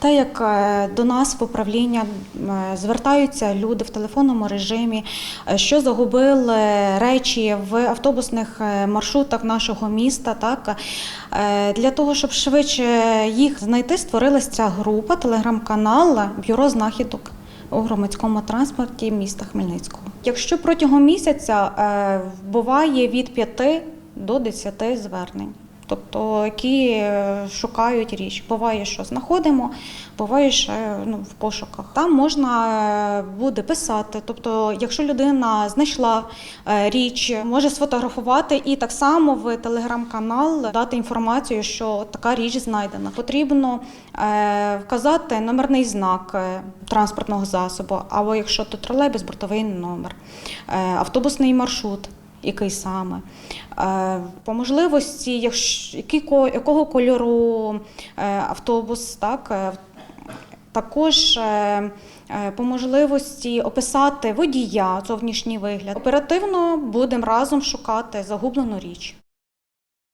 Те, як е, до нас в управління е, звертаються люди в телефонному режимі, е, що загубили речі в автобусних маршрутах нашого міста, так для того, щоб швидше їх знайти, створилася ця група, телеграм-канал Бюро знахідок у громадському транспорті міста Хмельницького. Якщо протягом місяця буває від 5 до 10 звернень. Тобто, які е, шукають річ. Буває, що знаходимо, буває ще ну, в пошуках. Там можна е, буде писати. Тобто, якщо людина знайшла е, річ, може сфотографувати і так само в телеграм-канал дати інформацію, що така річ знайдена. Потрібно вказати номерний знак транспортного засобу, або якщо то тролейбус, бортовий номер, автобусний маршрут який саме. Е, По можливості, якого кольору е, автобус, так, е, також по можливості описати водія, зовнішній вигляд. Оперативно будемо разом шукати загублену річ.